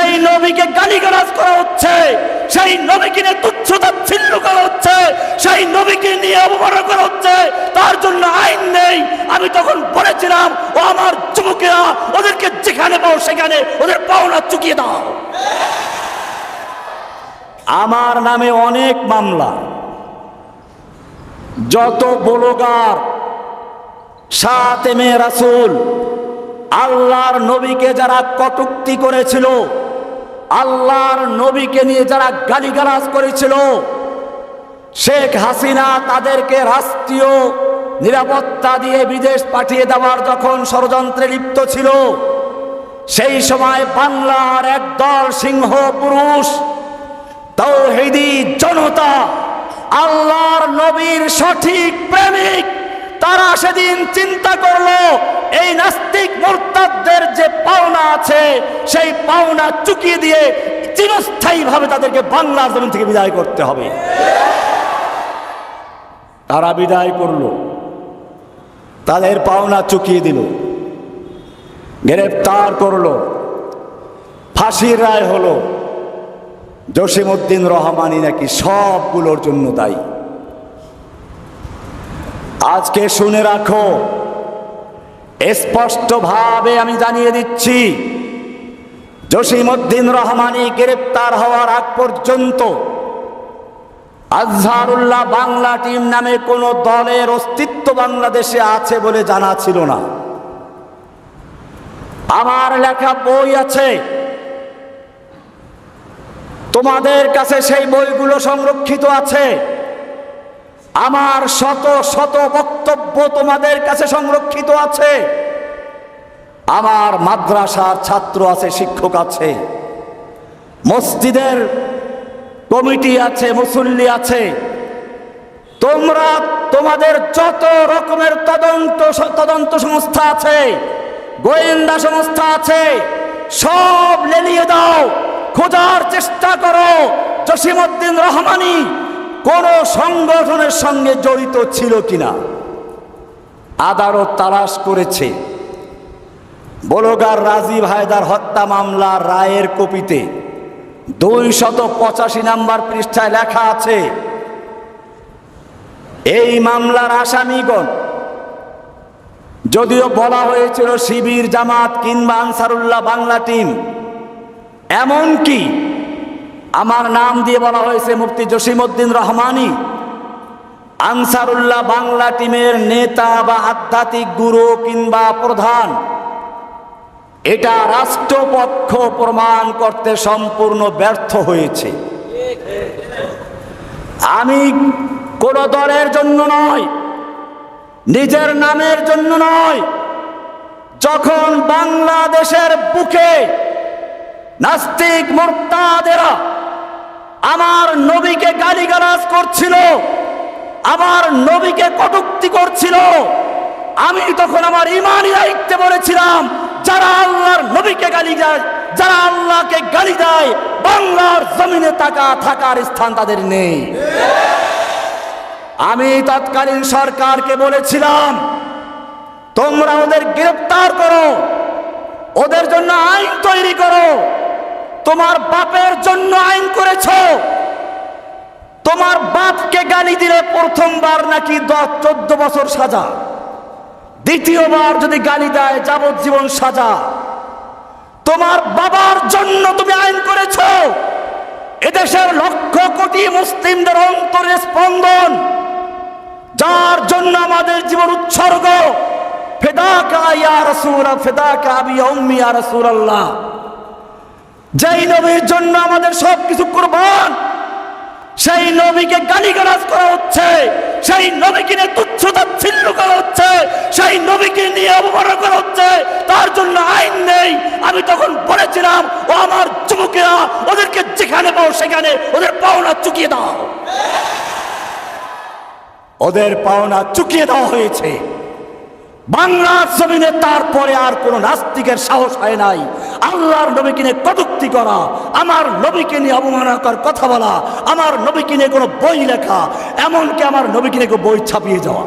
সেই নবীকে গালিগালাজ করা হচ্ছে, সেই নবীকে নিয়ে তুচ্ছতাচ্ছিল্য করা হচ্ছে, সেই নবীকে নিয়ে অবমাননা করা হচ্ছে, তার জন্য আইন নেই। আমি তখন বলেছিলাম, ও আমার যুবকেরা, ওদেরকে যেখানে পাও সেখানে ওদের পাওনা চুকিয়ে দাও। আমার নামে অনেক মামলা। যত বলগার সাতে মে রাসুল, আল্লাহর নবীকে যারা কটুক্তি করেছিল আল্লাহর নবীকে নিয়ে যারা গালিগালাজ করেছিল, শেখ হাসিনা তাদেরকে রাষ্ট্রীয় নিরাপত্তা দিয়ে বিদেশ পাঠিয়ে দেওয়ার যখন ষড়যন্ত্রে লিপ্ত ছিল, সেই সময় বাংলার একদল সিংহ পুরুষ, তৌহিদি জনতা, আল্লাহর নবীর সঠিক প্রেমিক, তারা সেদিন চিন্তা করল নাস্তিক মোরতাদদের যে পাওনা আছে, সেই পাওনা চুকিয়ে দিয়ে চিরস্থায়ী ভাবে তাদেরকে বাংলার জমিন থেকে বিদায় করতে হবে। তারা বিদায় করল। তাদের পাওনা চুকিয়ে দিল। গ্রেপ্তার করল। ফাঁসির রায় হলো, জসিমউদ্দিন রহমানি নাকি সবগুলোর জন্য দায়ী। আজকে শুনে রাখো স্পষ্টভাবে আমি জানিয়ে দিচ্ছি, জসিমউদ্দিন রহমানি গ্রেপ্তার হওয়ার আগ পর্যন্ত আজহারুল্লাহ বাংলা টিম নামে কোনো দলের অস্তিত্ব বাংলাদেশে আছে বলে জানা ছিল না। আমার লেখা বই আছে। তোমাদের কাছে সেই বইগুলো সংরক্ষিত আছে। আমার শত শত বক্তব্য তোমাদের কাছে সংরক্ষিত আছে। আমার মাদ্রাসার ছাত্র আছে, শিক্ষক আছে। মসজিদের কমিটি আছে, মুসল্লি আছে। তোমরা তোমাদের যত রকমের তদন্ত তদন্ত সংস্থা আছে, গোয়েন্দা সংস্থা আছে, সব লেলিয়ে দাও। খোঁজার চেষ্টা করো। জসিমউদ্দিন রহমানি কোন সংগঠনের সঙ্গে জড়িত ছিল কিনা? আদালত তালাশ করেছে। বলগার রাজীব হায়দার হত্যা মামলা রায়ের কপিতে দুই শত পঁচাশি নাম্বার পৃষ্ঠায় লেখা আছে, এই মামলার আসামিগণ, যদিও বলা হয়েছিল শিবির জামাত কিংবা আনসারুল্লাহ বাংলা টিম এমন কি আমার নাম দিয়ে বলা হয়েছে মুফতি জসিমউদ্দিন রহমানি। আনসারুল্লাহ বাংলা টিমের নেতা বা আধ্যাত্মিক গুরু কিংবা প্রধান। এটা রাষ্ট্রপক্ষ প্রমাণ করতে সম্পূর্ণ ব্যর্থ হয়েছে। আমি কোন দলের জন্য নয়, নিজের নামের জন্য নয়, যখন বাংলাদেশের বুকে নাস্তিক মোর্তাদেরা আমার নবীকে গালিগালাজ করছিল, আমার নবীকে কটুক্তি করছিল। আমি তখন আমার ইমানি দায়িত্বে বলেছিলাম, যারা আল্লাহর নবীকে গালি দেয়, যারা আল্লাহকে গালি দেয়, বাংলার জমিনে থাকা, থাকার স্থান তাদের নেই। আমি তৎকালীন সরকারকে বলেছিলাম, তোমরা ওদের গ্রেপ্তার করো, ওদের জন্য আইন তৈরি করো। তোমার বাপের জন্য আইন করেছ। তোমার বাপকে গালি দিলে প্রথমবার নাকি দশ, চোদ্দ বছর সাজা। দ্বিতীয়বার যদি গালি দেয়, যাবজ্জীবন সাজা। তোমার বাবার জন্য তুমি আইন করেছ। এদেশের লক্ষ কোটি মুসলিমদের অন্তরে স্পন্দন, যার জন্য আমাদের জীবন উৎসর্গ। ফেদাকা ইয়া রাসূল ফেদাকা আবি উম্মি ইয়া রাসূলুল্লাহ। যেই নবীর জন্য আমাদের সব কিছু কুরবান, সেই নবীকে গালিগালাজ করা হচ্ছে, সেই নবীকে নিয়ে তুচ্ছতাচ্ছিল্য করা হচ্ছে, সেই নবীকে নিয়ে অবমাননা করা হচ্ছে, তার জন্য আইন নেই। আমি তখন বলেছিলাম, ও আমার যুবকেরা, ওদেরকে যেখানে পাও সেখানে, ওদের পাওনা চুকিয়ে দাও। ওদের পাওনা চুকিয়ে দেওয়া হয়েছে। বাংলার জমিনে তারপরে আর কোন নাস্তিকের সাহস হয় নাই। আল্লাহর নবীকে নিয়ে কটুক্তি করা, আমার নবীকে নিয়ে অবমাননাকর কথা বলা, আমার নবীকে নিয়ে কোনো বই লেখা, এমনকি আমার নবীকে নিয়ে বই ছাপিয়ে যাওয়া।